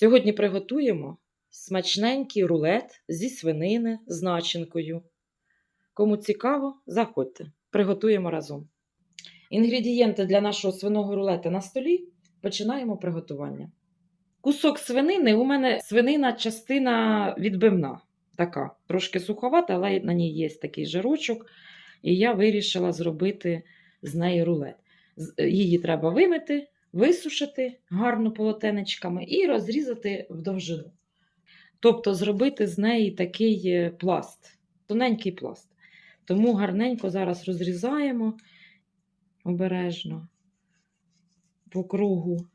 Сьогодні приготуємо смачненький рулет зі свинини з начинкою. Кому цікаво, заходьте, приготуємо разом. Інгредієнти для нашого свиного рулета на столі. Починаємо приготування. Кусок свинини у мене свинина частина відбивна. Така, трошки суховата, але на ній є такий жирочок. І я вирішила зробити з неї рулет. Її треба вимити, висушити гарно полотенечками і розрізати вдовжину. Тобто зробити з неї такий е, пласт, тоненький пласт. Тому гарненько зараз розрізаємо обережно по кругу.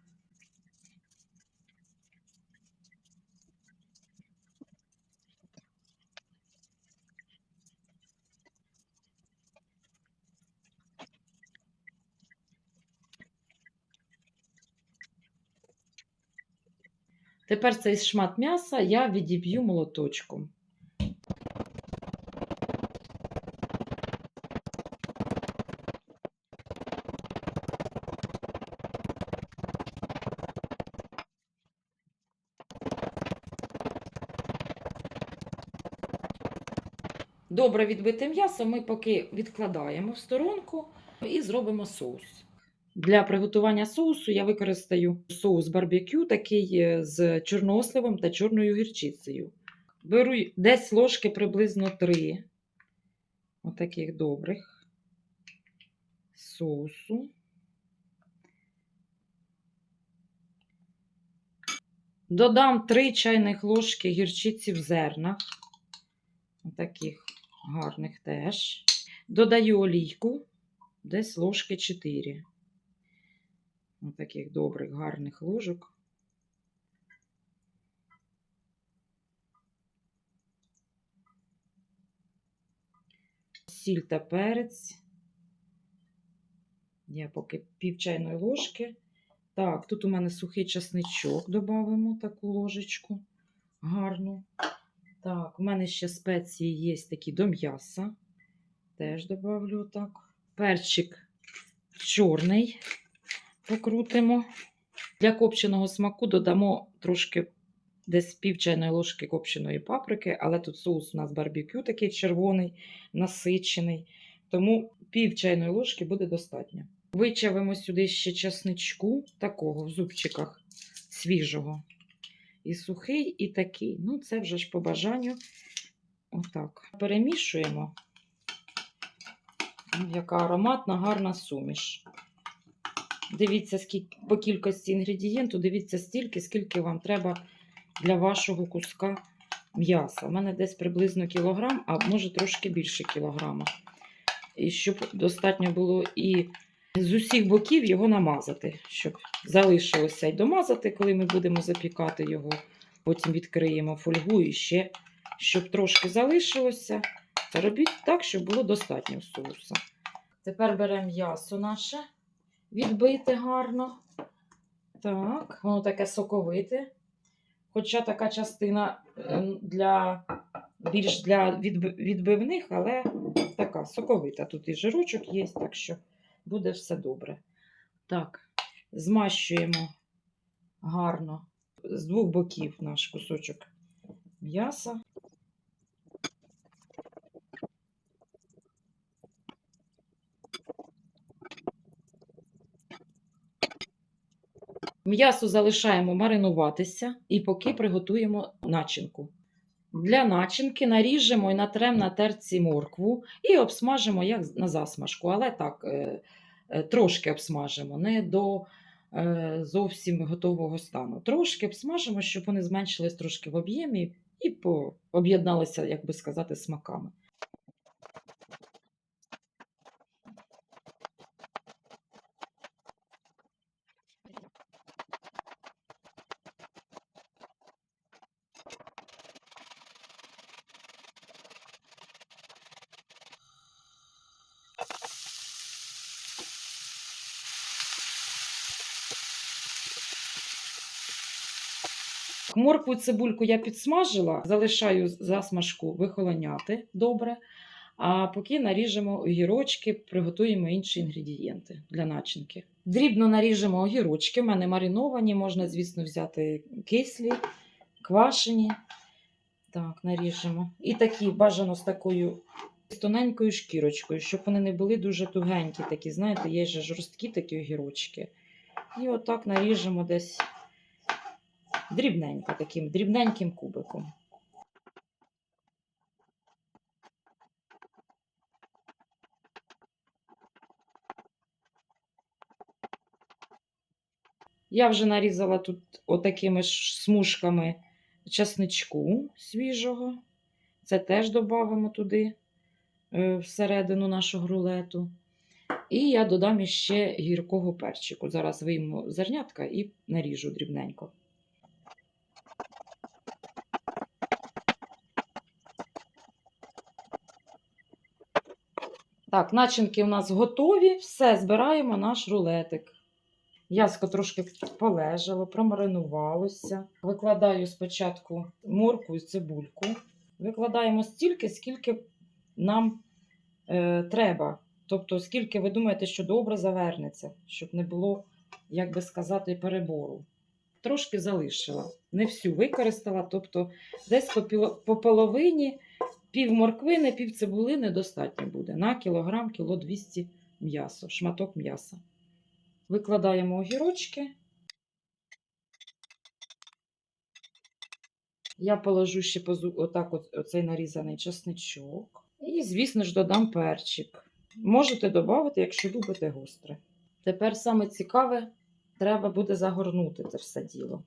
Тепер цей шмат м'яса я відіб'ю молоточком. Добре відбите м'ясо ми поки відкладаємо в сторонку і зробимо соус. Для приготування соусу я використаю соус барбекю, такий е, з чорносливом та чорною гірчицею. Беру десь ложки приблизно 3 отаких добрих соусу. Додам 3 чайних ложки гірчиці в зернах. Отаких гарних теж. Додаю олійку, десь ложки 4. Таких добрих, гарних ложок. Сіль та перець. Я поки пів чайної ложки. Так, тут у мене сухий часничок, додамо таку ложечку гарну. Так, у мене ще спеції є такі до м'яса. Теж добавлю так. Перчик чорний покрутимо. Для копченого смаку додамо трошки десь пів чайної ложки копченої паприки, але тут соус у нас барбекю такий червоний, насичений. Тому пів чайної ложки буде достатньо. Вичавимо сюди ще часничку, такого в зубчиках свіжого. І сухий, і такий. Ну, це вже ж по бажанню. Отак. Перемішуємо. Яка ароматна, гарна суміш. Дивіться, скільки, по кількості інгредієнту, дивіться стільки, скільки вам треба для вашого куска м'яса. У мене десь приблизно кілограм, а може трошки більше кілограма. І щоб достатньо було і з усіх боків його намазати, щоб залишилося й домазати, коли ми будемо запікати його. Потім відкриємо фольгу і ще, щоб трошки залишилося. Робіть так, щоб було достатньо соуса. Тепер беремо м'ясо наше, відбите гарно. Так, воно таке соковите. Хоча така частина е, для більш для відбивних, але така соковита. Тут і жирочок є, так що буде все добре. Так, змащуємо гарно з двох боків наш кусочок м'яса. М'ясо залишаємо маринуватися і поки приготуємо начинку. Для начинки наріжемо і натрем на терці моркву і обсмажимо як на засмажку, але так е, е, трошки обсмажимо, не до е, зовсім готового стану. Трошки обсмажимо, щоб вони зменшились трошки в об'ємі і об'єдналися, як би сказати, смаками. Моркву цибульку я підсмажила, залишаю засмажку вихолоняти добре. А поки наріжемо огірочки, приготуємо інші інгредієнти для начинки. Дрібно наріжемо огірочки. У мене мариновані, можна, звісно, взяти кислі, квашені. Так, наріжемо. І такі бажано з такою тоненькою шкірочкою, щоб вони не були дуже тугенькі, такі, знаєте, є же жорсткі такі огірочки. І отак наріжемо десь дрібненько, таким дрібненьким кубиком. Я вже нарізала тут отакими ж смужками часничку свіжого. Це теж додамо туди е, всередину нашого рулету. І я додам іще гіркого перчику. Зараз вийму зернятка і наріжу дрібненько. Так, начинки у нас готові. Все, збираємо наш рулетик. Яско трошки полежало, промаринувалося. Викладаю спочатку морку і цибульку. Викладаємо стільки, скільки нам е, треба. Тобто, скільки ви думаєте, що добре завернеться, щоб не було, як би сказати, перебору. Трошки залишила. Не всю використала, тобто десь по, половині, пів морквини, пів цибулини достатньо буде. На кілограм, кіло 200 м'ясо, шматок м'яса. Викладаємо огірочки. Я положу ще отак от, оцей нарізаний чесничок. І, звісно ж, додам перчик. Можете додати, якщо любите гостре. Тепер саме цікаве, треба буде загорнути це все діло.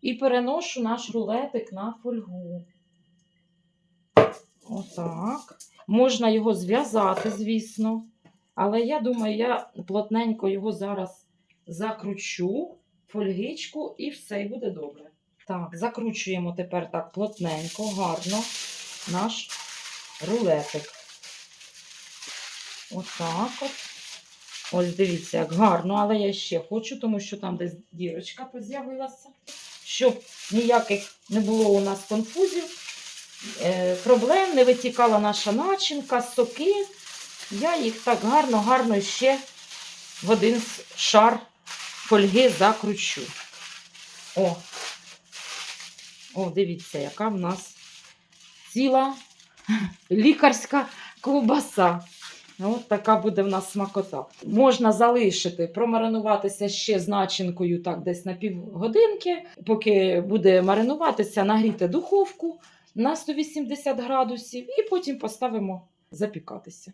І переношу наш рулетик на фольгу. Отак. Можна його зв'язати, звісно. Але я думаю, я плотненько його зараз закручу, фольгичку, і все, і буде добре. Так, закручуємо тепер так плотненько, гарно наш рулетик. Отак от. Ось дивіться, як гарно, але я ще хочу, тому що там десь дірочка поз'явилася. Щоб ніяких не було у нас конфузів, е, проблем, не витікала наша начинка, соки. Я їх так гарно-гарно ще в один шар фольги закручу. О, О, дивіться, яка в нас ціла лікарська ковбаса. От така буде в нас смакота. Можна залишити, промаринуватися ще з начинкою так десь на півгодинки. Поки буде маринуватися, нагріти духовку на 180 градусів і потім поставимо запікатися.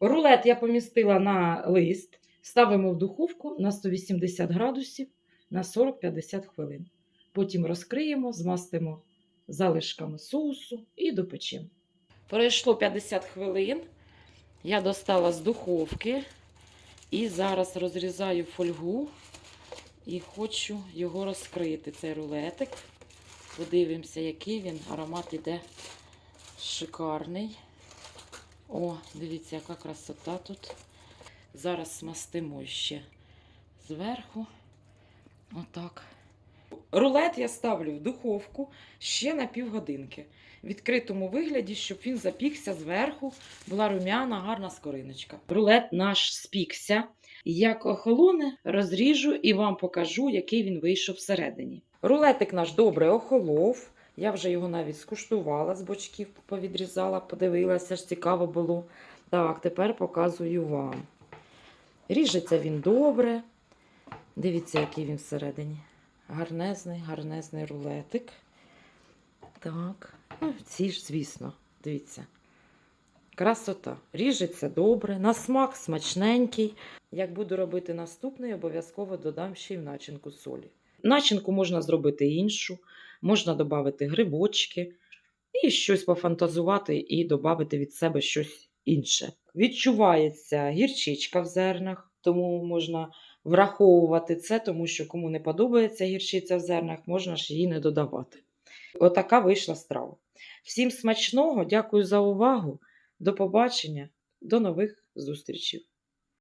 Рулет я помістила на лист, ставимо в духовку на 180 градусів на 40-50 хвилин. Потім розкриємо, змастимо залишками соусу і допечемо. Пройшло 50 хвилин. Я достала з духовки і зараз розрізаю фольгу і хочу його розкрити, цей рулетик. Подивимося, який він. Аромат іде шикарний. О, дивіться, яка красота тут. Зараз смастимо ще зверху. Отак. Рулет я ставлю в духовку ще на півгодинки. В відкритому вигляді, щоб він запікся зверху, була рум'яна, гарна скориночка. Рулет наш спікся. Як охолоне, розріжу і вам покажу, який він вийшов всередині. Рулетик наш добре охолов. Я вже його навіть скуштувала з бочків, повідрізала, подивилася, ж цікаво було. Так, тепер показую вам. Ріжеться він добре. Дивіться, який він всередині. Гарнезний, гарнезний рулетик. Так, ну, ці ж, звісно, дивіться. Красота. Ріжеться добре, на смак смачненький. Як буду робити наступний, обов'язково додам ще й в начинку солі. Начинку можна зробити іншу, можна додати грибочки і щось пофантазувати і додати від себе щось інше. Відчувається гірчичка в зернах, тому можна враховувати це, тому що кому не подобається гірчиця в зернах, можна ж її не додавати. Отака вийшла страва. Всім смачного, дякую за увагу. До побачення, до нових зустрічей.